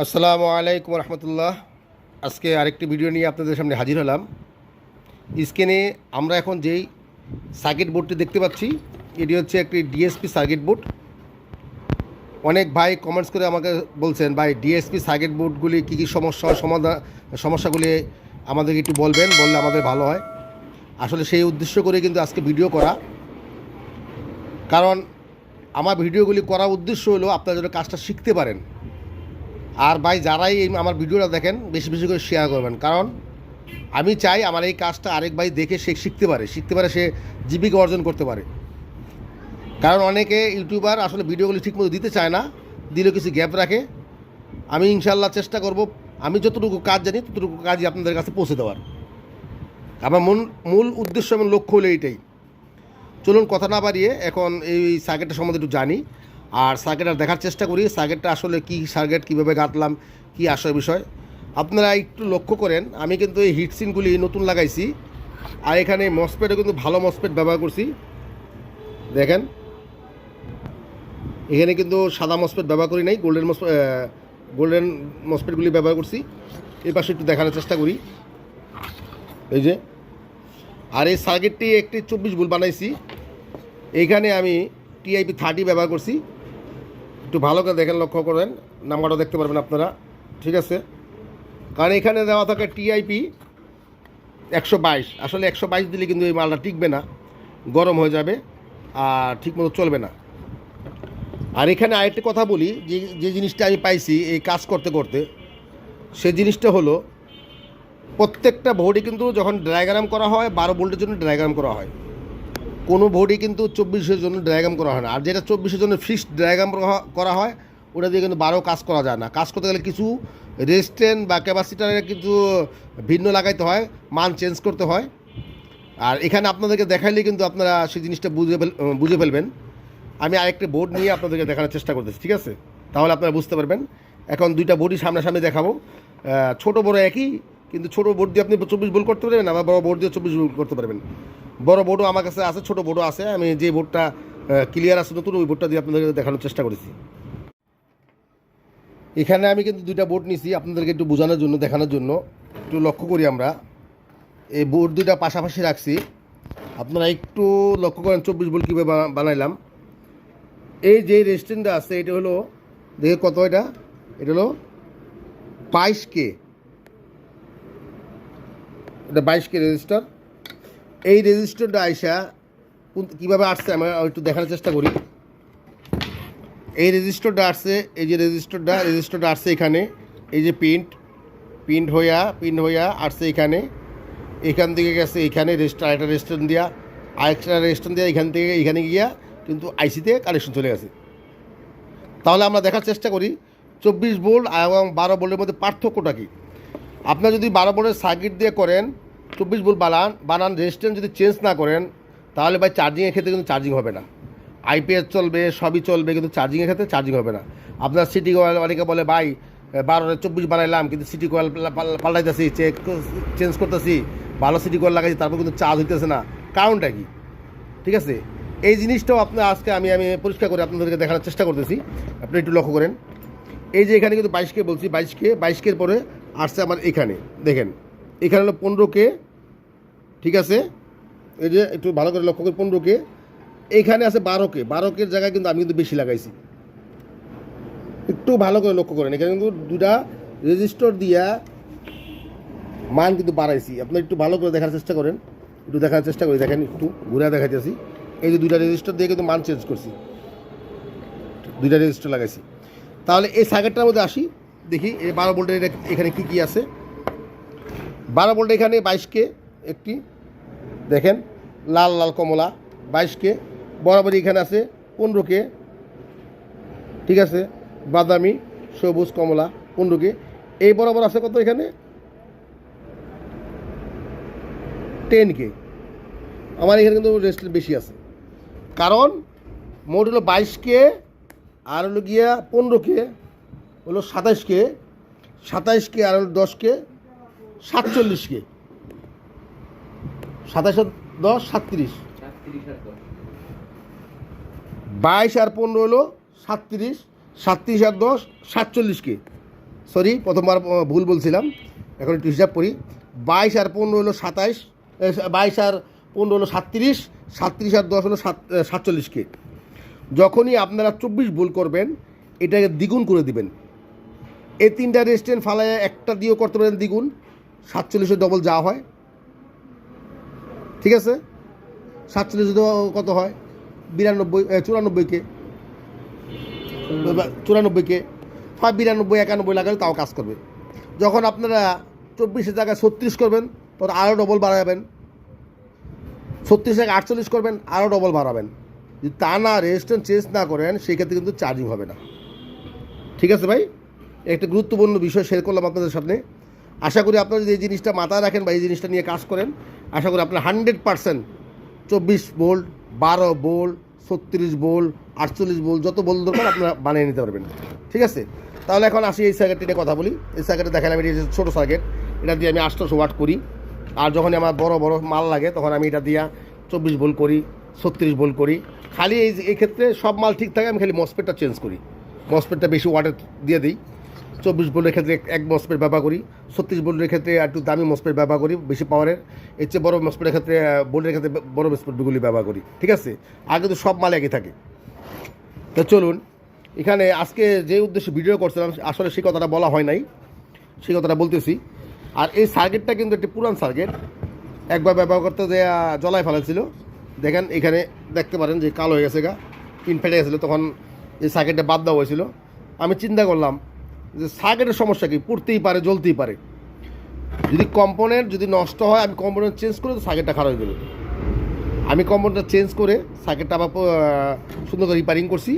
আসসালামু আলাইকুম রহমতুল্লাহ। আজকে আরেকটি ভিডিও নিয়ে আপনাদের সামনে হাজির হলাম। স্ক্রিনে আমরা এখন যেই সার্কিট বোর্ডটি দেখতে পাচ্ছি, এটি হচ্ছে একটি ডিএসপি সার্কিট বোর্ড। অনেক ভাই কমেন্টস করে আমাকে বলছেন, ভাই, ডিএসপি সার্কিট বোর্ডগুলি কী কী সমস্যা সমাধান সমস্যাগুলি আমাদেরকে একটু বলবেন, বললে আমাদের ভালো হয়। আসলে সেই উদ্দেশ্য করে কিন্তু আজকে ভিডিও করা। কারণ আমার ভিডিওগুলি করার উদ্দেশ্য হলো আপনারা যেন কাজটা শিখতে পারেন। আর ভাই যারাই আমার ভিডিওটা দেখেন, বেশি বেশি করে শেয়ার করবেন। কারণ আমি চাই আমার এই কাজটা আরেক ভাই দেখে সে শিখতে পারে শিখতে পারে সে জীবিকা অর্জন করতে পারে। কারণ অনেকে ইউটিউবার আসলে ভিডিওগুলি ঠিকমতো দিতে চায় না দিলে কিছু গ্যাপ রাখে। আমি ইনশাল্লাহ চেষ্টা করব, আমি যতটুকু কাজ জানি, ততটুকু কাজই আপনাদের কাছে পৌঁছে দেওয়ার। আমার মূল মূল উদ্দেশ্য এবং লক্ষ্য হলো এইটাই। চলুন কথা না বাড়িয়ে এখন এই সার্কিটটা সম্বন্ধে একটু জানি। আর সার্কিটটা দেখার চেষ্টা করি। সার্কিটটা আসলে কী সার্কিট, কীভাবে গাঁথলাম কী আসার বিষয়। আপনারা একটু লক্ষ্য করেন, আমি কিন্তু এই হিটসিনগুলি নতুন লাগাইছি। আর এখানে মসপেটও কিন্তু ভালো মসপেট ব্যবহার করছি। দেখেন। এখানে কিন্তু সাদা মসপেট ব্যবহার করি নাই গোল্ডেন মসপেট গোল্ডেন মসপেটগুলি ব্যবহার করছি। এই পাশে একটু দেখানোর চেষ্টা করি। এই যে। আর এই সার্কিটটি একটি চব্বিশ ভুল বানাইছি। এইখানে আমি টিআইপি থার্টি ব্যবহার করছি। একটু ভালো করে দেখেন, লক্ষ্য করেন। নাম্বারটা দেখতে পারবেন আপনারা। ঠিক আছে? কারণ এখানে দেওয়া থাকে টিআইপি একশো বাইশ। আসলে একশো বাইশ দিলে কিন্তু এই মালটা টিকবে না। গরম হয়ে যাবে আর ঠিকমতো চলবে না। আর এখানে আরেকটি কথা বলি, যে যে জিনিসটা আমি পাইছি এই কাজ করতে করতে, সে জিনিসটা হলো, প্রত্যেকটা বোর্ডে কিন্তু যখন ডায়াগ্রাম করা হয়, বারো ভোল্টের জন্য ডায়াগ্রাম করা হয়। কোনো বোর্ডে কিন্তু চব্বিশের জন্য ডায়াগ্রাম করা হয় না। আর যেটা চব্বিশের জন্য ফিক্সড ডায়াগ্রাম করা হয়, ওটা দিয়ে কিন্তু বারো কাজ করা যায় না। কাজ করতে গেলে কিছু রেস্টেন্ট বা ক্যাপাসিটারের কিছু ভিন্ন লাগাইতে হয়, মান চেঞ্জ করতে হয়। আর এখানে আপনাদেরকে দেখাইলে কিন্তু আপনারা সেই জিনিসটা বুঝে বুঝে ফেলবেন। আমি আরেকটা বোর্ড নিয়ে আপনাদেরকে দেখানোর চেষ্টা করতেছি, ঠিক আছে? তাহলে আপনারা বুঝতে পারবেন। এখন দুইটা বোর্ডই সামনাসামনি দেখাবো। ছোট বড় একই, কিন্তু ছোট বোর্ড দিয়ে আপনি চব্বিশ বোল করতে পারবেন, আবার বড় বোর্ড দিয়ে চব্বিশ বোল করতে পারবেন। বড় বোর্ডও আমার কাছে আছে, ছোট বোর্ডও আছে। আমি যে বোর্ডটা ক্লিয়ার আছে নতুন, ওই বোর্ডটা দিয়ে আপনাদেরকে দেখানোর চেষ্টা করেছি। এখানে আমি কিন্তু দুইটা বোর্ড নিছি, আপনাদেরকে একটু বোঝানোর জন্য, দেখানোর জন্য। একটু লক্ষ্য করি আমরা। এই বোর্ড দুইটা পাশাপাশি রাখছি। আপনারা একটু লক্ষ্য করেন, চব্বিশ বোল কীভাবে বানাইলাম। এই যে রেস্টুরেন্টটা আছে, এটা হলো দেখে কত এটা? এটা হলো বাইশ কে। এটা বাইশ কে রেজিস্টার। এই রেজিস্টারটা আইসা কীভাবে আসছে আমি একটু দেখার চেষ্টা করি। এই রেজিস্টারটা আসছে, এই যে রেজিস্টারটা রেজিস্টারটা আসছে এখানে। এই যে প্রিন্ট প্রিন্ট হইয়া প্রিন্ট হইয়া আসছে এখানে। এখান থেকে গেছে এখানে রেজিস্টার একটা রেস্টুরেন্ট দিয়া, আরেকটা রেস্টুরেন্ট দেওয়া এখান থেকে এখানে গিয়া কিন্তু আইসিতে কানেকশন চলে গেছে। তাহলে আমরা দেখার চেষ্টা করি, চব্বিশ ভোল্ট এবং বারো ভোল্টের মধ্যে পার্থক্যটা কী? আপনার যদি বারো ভোল্টের সার্কিট দিয়ে করেন চব্বিশ ভোল্ট বানান বানান রেজিস্ট্যান্স যদি চেঞ্জ না করেন, তাহলে ভাই চার্জিংয়ের ক্ষেত্রে কিন্তু চার্জিং হবে না। আইপিএস চলবে, সবই চলবে, কিন্তু চার্জিংয়ের ক্ষেত্রে চার্জিং হবে না। আপনার সিটি কয়েল অনেকে বলে, ভাই বারো চব্বিশ বানাইলাম, কিন্তু সিটি কয়েল পাল্টাইতেছি চেক চেঞ্জ করতেছি, ভালো সিটি কয়েল লাগাইছি, তারপর কিন্তু চার্জ হইতেছে না। কারণটা কি? ঠিক আছে? এই জিনিসটাও আপনার আজকে আমি আমি পরিষ্কার করে আপনাদেরকে দেখানোর চেষ্টা করতেছি। আপনি একটু লক্ষ্য করেন। এই যে এখানে কিন্তু বাইশকে বলছি বাইশকে বাইশকের পরে আসছে আমার এখানে। দেখেন এখানে হলো পনেরো কে, ঠিক আছে? এই যে একটু ভালো করে লক্ষ্য করে পনেরোকে এইখানে আছে বারো কে বারোকে বারোকের জায়গায় কিন্তু আমি কিন্তু বেশি লাগাইছি। একটু ভালো করে লক্ষ্য করেন, এখানে কিন্তু দুটা রেজিস্টার দিয়া মান কিন্তু বাড়াইছি। আপনি একটু ভালো করে দেখার চেষ্টা করেন, একটু দেখার চেষ্টা করি, দেখেন একটু ঘুরে দেখাইতেছি। এই যে দুইটা রেজিস্টার দিয়ে কিন্তু মান চেঞ্জ করছি। দুইটা রেজিস্টার লাগাইছি। তাহলে এই সার্কিটটার মধ্যে আসি, দেখি এই বারো ভোল্টের এটা এখানে কী কী আছে। বারো ভোল্ট এখানে বাইশকে একটি, দেখেন, লাল লাল কমলা বাইশকে বরাবরই এখানে আছে পনেরোকে ঠিক আছে, বাদামি, সবুজ, কমলা পনেরোকে এই বরাবর আছে কত এখানে? টেন কে, আমার এখানে কিন্তু রেস্ট বেশি আছে, কারণ মোট হলো বাইশ কে, আর হলো গিয়া পনেরো কে, হলো সাতাইশ কে সাতাইশ কে, আর হলো দশ কে সাতচল্লিশ কে সাতাইশ দশ সাতত্রিশ। বাইশ আর পনেরো হলো সাতত্রিশ সাতত্রিশ আর দশ সাতচল্লিশ কে সরি প্রথমবার ভুল বলছিলাম। এখন একটু হিসাব করি। বাইশ আর পনেরো হলো সাতাইশ বাইশ আর পনেরো হলো সাতত্রিশ সাতত্রিশ আর দশ হলো সাত সাতচল্লিশ কে যখনই আপনারা চব্বিশ ভুল করবেন এটাকে দ্বিগুণ করে দিবেন। এই তিনটা রেস্টুরেন্ট ফালায় একটা দিয়েও করতে পারেন দ্বিগুণ। সাতচল্লিশে ডবল যা হয়। ঠিক আছে? সাতচল্লিশে কত হয়? বিরানব্বই চুরানব্বইকে চুরানব্বইকে হয় বিরানব্বই, একানব্বই লাগালে তাও কাজ করবে। যখন আপনারা চব্বিশের জায়গায় ছত্রিশ করবেন, তখন আরও ডবল বাড়াবেন। ছত্রিশ জায়গায় আটচল্লিশ করবেন আরও ডবল বাড়াবেন। যদি তা না রেজিস্ট্রেশন চেঞ্জ না করেন সেই ক্ষেত্রে কিন্তু চার্জিং হবে না। ঠিক আছে ভাই? একটা গুরুত্বপূর্ণ বিষয় শেয়ার করলাম আপনাদের সামনে। আশা করি আপনারা যদি এই জিনিসটা মাথায় রাখেন বা এই জিনিসটা নিয়ে কাজ করেন, আশা করি আপনার হান্ড্রেড পার্সেন্ট চব্বিশ বোল্ট, বারো বোল্ট, ছত্রিশ বোল্ট, আটচল্লিশ বোল্ট, যত বোল দরকার আপনারা বানিয়ে নিতে পারবেন। ঠিক আছে? তাহলে এখন আসি এই সার্কিটটি নিয়ে কথা বলি। এই সার্কিটে দেখালাম, এটি ছোটো সার্কিট এটা দিয়ে আমি আটশোশো ওয়াট করি। আর যখন আমার বড় বড় মাল লাগে, তখন আমি এটা দিয়া চব্বিশ বোল করি, ছত্রিশ বোল করি। খালি এই এই ক্ষেত্রে সব মাল ঠিক থাকে, আমি খালি মসপেটটা চেঞ্জ করি। মসপেটটা বেশি ওয়াটের দিয়ে দিই। চব্বিশ বোল্টের ক্ষেত্রে এক মসপেট ব্যবহার করি ছত্রিশ বোল্টের ক্ষেত্রে একটু দামি মসপেট ব্যবহার করি বেশি পাওয়ারের এর চেয়ে বড় মসপেটের ক্ষেত্রে বোল্টের ক্ষেত্রে বড় মসপেটগুলি ব্যবহার করি ঠিক আছে? আর কিন্তু সব মাল একই থাকে। তো চলুন এখানে আজকে যে উদ্দেশ্যে ভিডিও করছিলাম আসলে সেই কথাটা বলা হয় নাই সেই কথাটা বলতেছি। আর এই সার্কিটটা কিন্তু একটি পুরান সার্কিট একবার ব্যবহার করতে যে আহ, জ্বলায় ফেলেছিল দেখেন এখানে দেখতে পারেন যে কালো হয়ে গেছে গা পিন ফেটে গেছিল তখন এই সার্কিটটা বাদ দেওয়া হয়েছিল। আমি চিন্তা করলাম যে সার্কিটের সমস্যা কি? পড়তেই পারে, জ্বলতেই পারে। যদি কম্পোনেন্ট যদি নষ্ট হয়, আমি কম্পোনেন্ট চেঞ্জ করে তো সার্কিটটা খারাপ হয়ে যাবে আমি কম্পোনেন্টটা চেঞ্জ করে সার্কিটটা আবার সুন্দর করে রিপেয়ারিং করছি।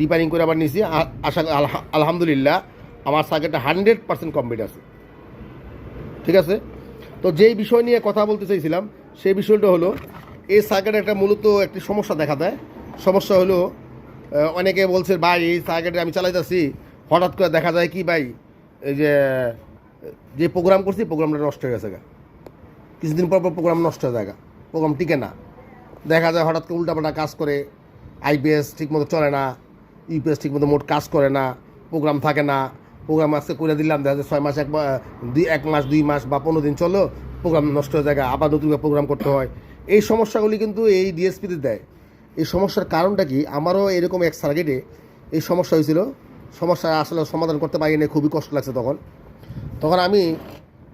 রিপেয়ারিং করে আবার নিয়েছি। আশা আলহামদুলিল্লাহ, আমার সার্কিটটা হান্ড্রেড পার্সেন্ট কমপ্লিট আছে। ঠিক আছে? তো যেই বিষয় নিয়ে কথা বলতে চাইছিলাম, সেই বিষয়টা হলো, এই সার্কিটে একটা মূলত একটি সমস্যা দেখা দেয়। সমস্যা হলো অনেকে বলছে, ভাই, এই সার্কিটে আমি চালাইতেছি। হঠাৎ করে দেখা যায় কি ভাই, এই যে যে প্রোগ্রাম করছি প্রোগ্রামটা নষ্ট হয়ে গেছে গা। কিছুদিন পর পর প্রোগ্রাম নষ্ট হয়ে যায় প্রোগ্রাম টিকে না। দেখা যায় হঠাৎ করে উল্টাপাল্টা কাজ করে আইপিএস ঠিকমতো চলে না ইউপিএস ঠিকমতো মোট কাজ করে না প্রোগ্রাম থাকে না প্রোগ্রাম আজকে করে দিলাম, দেখা যায় ছয় মাস, এক দুই এক মাস, দুই মাস বা পনেরো দিন চলো প্রোগ্রাম নষ্ট হয়ে যায় আবার নতুন প্রোগ্রাম করতে হয়। এই সমস্যাগুলি কিন্তু এই ডিএসপিতে দেয়। এই সমস্যার কারণটা কি? আমারও এরকম এক সার্কিটে এই সমস্যা হয়েছিল। সমস্যা আসলে সমাধান করতে পারি না খুবই কষ্ট লাগছে তখন। তখন আমি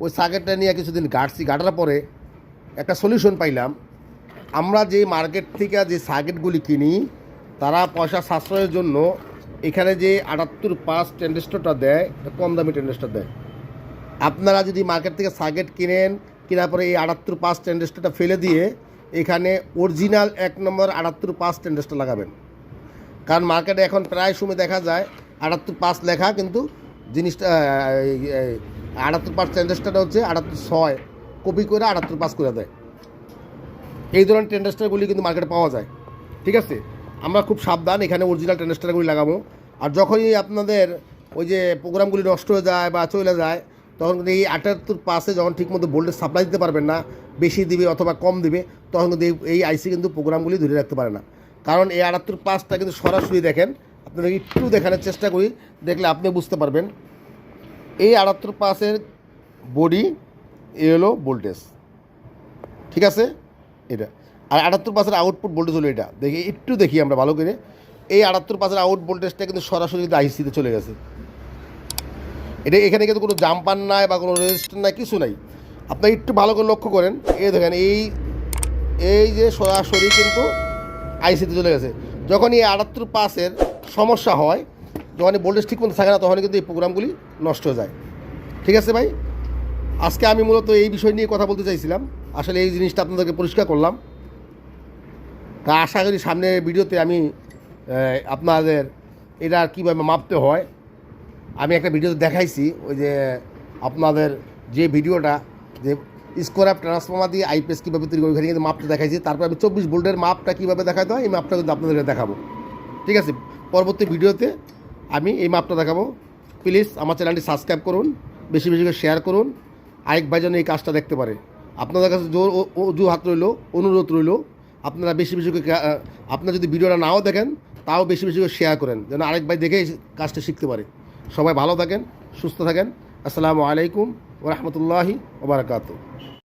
ওই সার্কিটটা নিয়ে কিছুদিন গাড়ছি গাটার পরে একটা সলিউশন পাইলাম। আমরা যে মার্কেট থেকে যে সার্কিটগুলি কিনি, তারা পয়সা সাশ্রয়ের জন্য এখানে যে আটাত্তর পাঁচ টেন্ডেস্টরটা দেয় কম দামি টেন্ডেস্টর দেয়। আপনারা যদি মার্কেট থেকে সার্কিট কিনেন, কেনার পরে এই আটাত্তর পাঁচ টেন্ডেস্টরটা ফেলে দিয়ে এখানে অরিজিনাল এক নম্বর আটাত্তর পাঁচ টেন্ডেস্টর লাগাবেন। কারণ মার্কেটে এখন প্রায় সময় দেখা যায় আটাত্তর পাঁচ লেখা কিন্তু জিনিসটা আটাত্তর পাঁচ টেন্ডেস্টারটা হচ্ছে আটাত্তর ছয়। কপি করে আটাত্তর পাঁচ করে দেয়। এই ধরনের টেন্ডেস্টারগুলি কিন্তু মার্কেটে পাওয়া যায়। ঠিক আছে? আমরা খুব সাবধান, এখানে অরিজিনাল টেন্ডেস্টারগুলি লাগাবো। আর যখনই আপনাদের ওই যে প্রোগ্রামগুলি নষ্ট হয়ে যায় বা চলে যায়, তখন কিন্তু এই আটাত্তর পাশে যখন ঠিকমতো ভোল্টেজ সাপ্লাই দিতে পারবেন না, বেশি দিবে অথবা কম দিবে, তখন কিন্তু এই- আইসি কিন্তু প্রোগ্রামগুলি ধরে রাখতে পারে না। কারণ এই আটাত্তর পাঁচটা কিন্তু সরাসরি দেখেন আপনারা একটু দেখানোর চেষ্টা করি, দেখলে আপনি বুঝতে পারবেন। এই আটাত্তর পাঁচের বডি, এ হলো ভোল্টেজ। ঠিক আছে? এটা। আর আটাত্তর পাঁচের আউটপুট ভোল্টেজ হলো এটা। দেখি, একটু দেখি আমরা ভালো করে। এই আটাত্তর পাঁচের আউট ভোল্টেজটা কিন্তু সরাসরি কিন্তু আইসিতে চলে গেছে। এটা এখানে কিন্তু কোনো জাম্পার নাই বা কোনো রেজিস্টার নাই, কিছু নাই। আপনি একটু ভালো করে লক্ষ্য করেন। এই দেখেন, এই এই যে সরাসরি কিন্তু আইসিতে চলে গেছে। যখন এই আটাত্তর পাসের সমস্যা হয় যখন ভোল্টেজ ঠিক মতো থাকে না তখন কিন্তু এই প্রোগ্রামগুলি নষ্ট হয়ে যায়। ঠিক আছে ভাই? আজকে আমি মূলত এই বিষয় নিয়ে কথা বলতে চাইছিলাম। আসলে এই জিনিসটা আপনাদেরকে পরিষ্কার করলাম। তা আশা করি সামনের ভিডিওতে আমি আপনাদের এটা কীভাবে মাপতে হয়, আমি একটা ভিডিওতে দেখাইছি, ওই যে আপনাদের যে ভিডিওটা, যে স্কোয়ার ট্রান্সফর্মার দিয়ে আইপিএস কীভাবে তৈরি করে কিন্তু মাপটা দেখাইছি। তারপর আমি চব্বিশ ভোল্টের মাপটা কীভাবে দেখাতে হয়, এই মাপটা কিন্তু আপনাদেরকে দেখাবো। ঠিক আছে? পরবর্তী ভিডিওতে আমি এই মাপটা দেখাবো। প্লিজ আমার চ্যানেলটি সাবস্ক্রাইব করুন, বেশি বেশি করে শেয়ার করুন, আরেক ভাই যেন এই কাজটা দেখতে পারে। আপনাদের কাছে জোর ও- অজুহাত রইল, অনুরোধ রইল, আপনারা বেশি বেশি করে আপনারা যদি ভিডিওটা নাও দেখেন, তাও বেশি বেশি করে শেয়ার করেন, যেন আরেক ভাই দেখে কাজটা শিখতে পারে। সবাই ভালো থাকেন, সুস্থ থাকেন। আসসালামু আলাইকুম ওরহমতুল্লাহি ওবরাকাতু